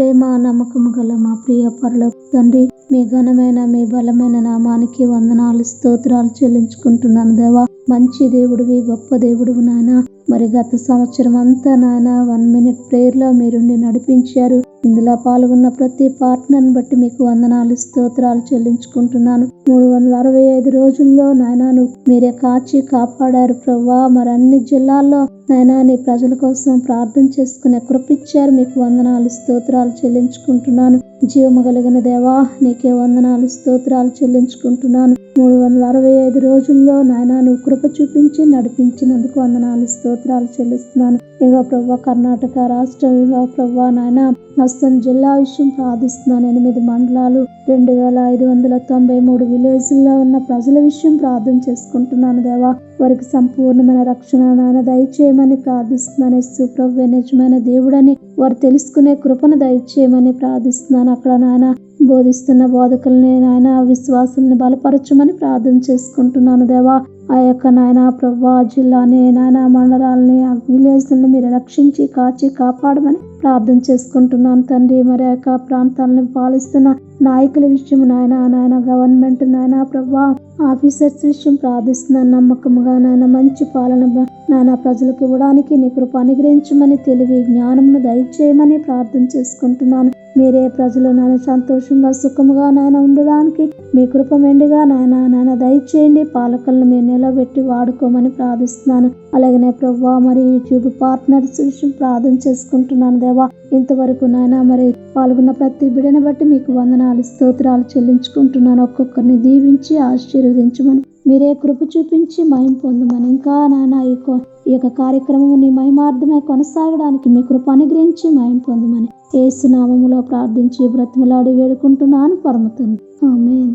ప్రేమ నమ్మకము గల మా ప్రియ పరుల తండ్రి మీ ఘనమైన మీ బలమైన నామానికి వందనాలు స్తోత్రాలు చెల్లించుకుంటున్నాను దేవా. మంచి దేవుడివి గొప్ప దేవుడివి నాయన. మరి గత సంవత్సరం అంతా నాయన వన్ మినిట్ ప్రేయర్లో మీరుండి నడిపించారు. ఇందులో పాల్గొన్న ప్రతి పార్ట్నర్ని బట్టి మీకు వందనాలు స్తోత్రాలు చెల్లించుకుంటున్నాను. మూడు వందల అరవై ఐదు రోజుల్లో నాయన మీరే కాచి కాపాడారు ప్రవ్వా. మరి అన్ని జిల్లాల్లో నాయనా నీ ప్రజల కోసం ప్రార్థన చేసుకునే కృపిచ్చారు మీకు వందనాలు స్తోత్రాలు చెల్లించుకుంటున్నాను. జీవము కలిగిన దేవా నీకే వందనాలు స్తోత్రాలు చెల్లించుకుంటున్నాను. మూడు వందల అరవై ఐదు రోజుల్లో నాయన నువ్వు కృప చూపించి నడిపించినందుకు వందనాలు స్తోత్రాలు చెల్లిస్తున్నాను. ఇగో ప్రభా కర్ణాటక రాష్ట్రం ఇగో ప్రభా నాయన హస్తం జిల్లా విషయం ప్రార్థిస్తున్నాను. ఎనిమిది మండలాలు రెండు వేల ఐదు వందల తొంభై మూడు విలేజ్ల్లో ఉన్న ప్రజల విషయం ప్రార్థన చేసుకుంటున్నాను దేవా. వారికి సంపూర్ణమైన రక్షణ నాయన దయచేయమని ప్రార్థిస్తున్నాను. సుప్రభు నిజమైన దేవుడని వారు తెలుసుకునే కృపను దయచేయమని ప్రార్థిస్తున్నాను. అక్కడ నాయన బోధిస్తున్న బోధకుల్ని నాయన విశ్వాసుల్ని బలపరచమని ప్రార్థన చేసుకుంటున్నాను దేవా. ఆ యొక్క నాయన ప్రభా జిల్లాని నాయన మండలాలని ఆ విలేజ్ని మీరు రక్షించి కాచి కాపాడమని ప్రార్థన చేసుకుంటున్నాను తండ్రి. మరి ఆ యొక్క ప్రాంతాలను పాలిస్తున్న నాయకుల విషయం నాయన నాయన గవర్నమెంట్ నాయన ప్రభా ఆఫీసర్స్ విషయం ప్రార్థిస్తున్నాను నమ్మకముగా నాయన మంచి పాలన నాయన ప్రజలకు ఇవ్వడానికి నీ కృప అనుగ్రహించమని తెలివి జ్ఞానమును దయచేయమని ప్రార్థన చేసుకుంటున్నాను. మీరే ప్రజలు నాయన సంతోషంగా సుఖముగా నాయన ఉండడానికి మీ కృప మెండుగా నాయన నాయన దయచేయండి. పాలకులను మీరు నిలబెట్టి వాడుకోమని ప్రార్థిస్తున్నాను. అలాగనే ప్రభా మరి యూట్యూబ్ పార్ట్నర్స్ విషయం ప్రార్థన చేసుకుంటున్నాను దేవా. ఇంతవరకు నాయన మరి పాల్గొన్న ప్రతి బిడని బట్టి మీకు వందనాలు స్తోత్రాలు చెల్లించుకుంటున్నాను. ఒక్కొక్కరిని దీవించి ఆశీర్వదించమని. మీరే కృప చూపించి మహిం పొందమని. ఇంకా నాన్న ఈ ఈ యొక్క కార్యక్రమం నీ మహిమార్థమే కొనసాగడానికి మీ కృప అనుగ్రహించి మహిం పొందమని. ఏసునామములో ప్రార్థించి బ్రతిమలాడి వేడుకుంటున్నాను పరమతండ్రి. ఆమె